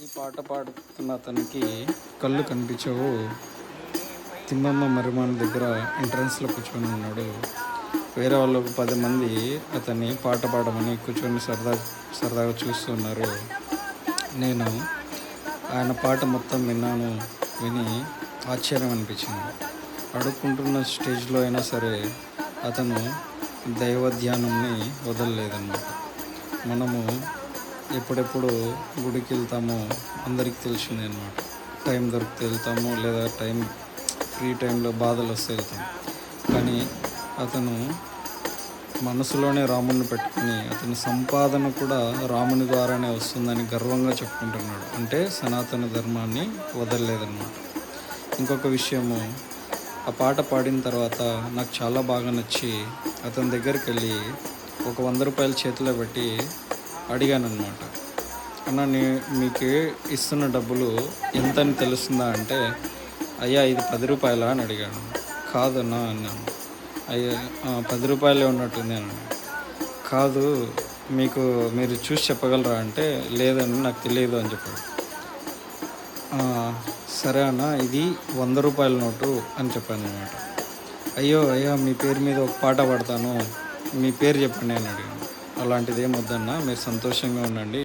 ఈ పాట పాడుతున్న అతనికి కళ్ళు కనిపించవు. తిమ్మమ్మ మరిమాన దగ్గర ఎంట్రన్స్లో కూర్చొని ఉన్నాడు. వేరే వాళ్ళు ఒక పది మంది అతన్ని పాట పాడమని కూర్చొని సరదా సరదాగా చూస్తున్నారు నేను ఆయన పాట మొత్తం విన్నాను విని ఆశ్చర్యం అనిపించింది. అడుక్కుంటున్న స్టేజ్లో అయినా సరే అతను దైవ ధ్యానంని వదలలేదన్నమాట. మనము ఎప్పుడెప్పుడు గుడికి వెళ్తామో అందరికీ తెలిసిందే అనమాట టైం దొరికితే వెళ్తాము లేదా టైం ఫ్రీ టైంలో బాధలు వస్తే వెళ్తాం కానీ అతను మనసులోనే రాముడిని పెట్టుకుని అతని సంపాదన కూడా రాముని ద్వారానే వస్తుందని గర్వంగా చెప్పుకుంటున్నాడు. అంటే సనాతన ధర్మాన్ని వదలలేదన్నమాట. ఇంకొక విషయము ఆ పాట పాడిన తర్వాత నాకు చాలా బాగా నచ్చి అతని దగ్గరికి వెళ్ళి ఒక వంద రూపాయలు చేతిలో పెట్టి అడిగాను అనమాట అన్న నే మీకు ఇస్తున్న డబ్బులు ఎంత అని తెలుస్తుందా? అంటే అయ్యా ఇది పది రూపాయల? అని అడిగాను. కాదన్నా అన్నాను. అయ్యా పది రూపాయలే ఉన్నట్టుంది అన్నాను. కాదు మీకు మీరు చూసి చెప్పగలరా? అంటే లేదని నాకు తెలియదు అని చెప్పాడు. సరే అన్న ఇది వంద రూపాయల నోటు అని చెప్పాను అనమాట అయ్యో అయ్యా మీ పేరు మీద ఒక పాట పాడతాను. మీ పేరు చెప్పండి అని అడిగాను. అలాంటిది ఏం వద్దన్నా మీరు సంతోషంగా ఉండండి.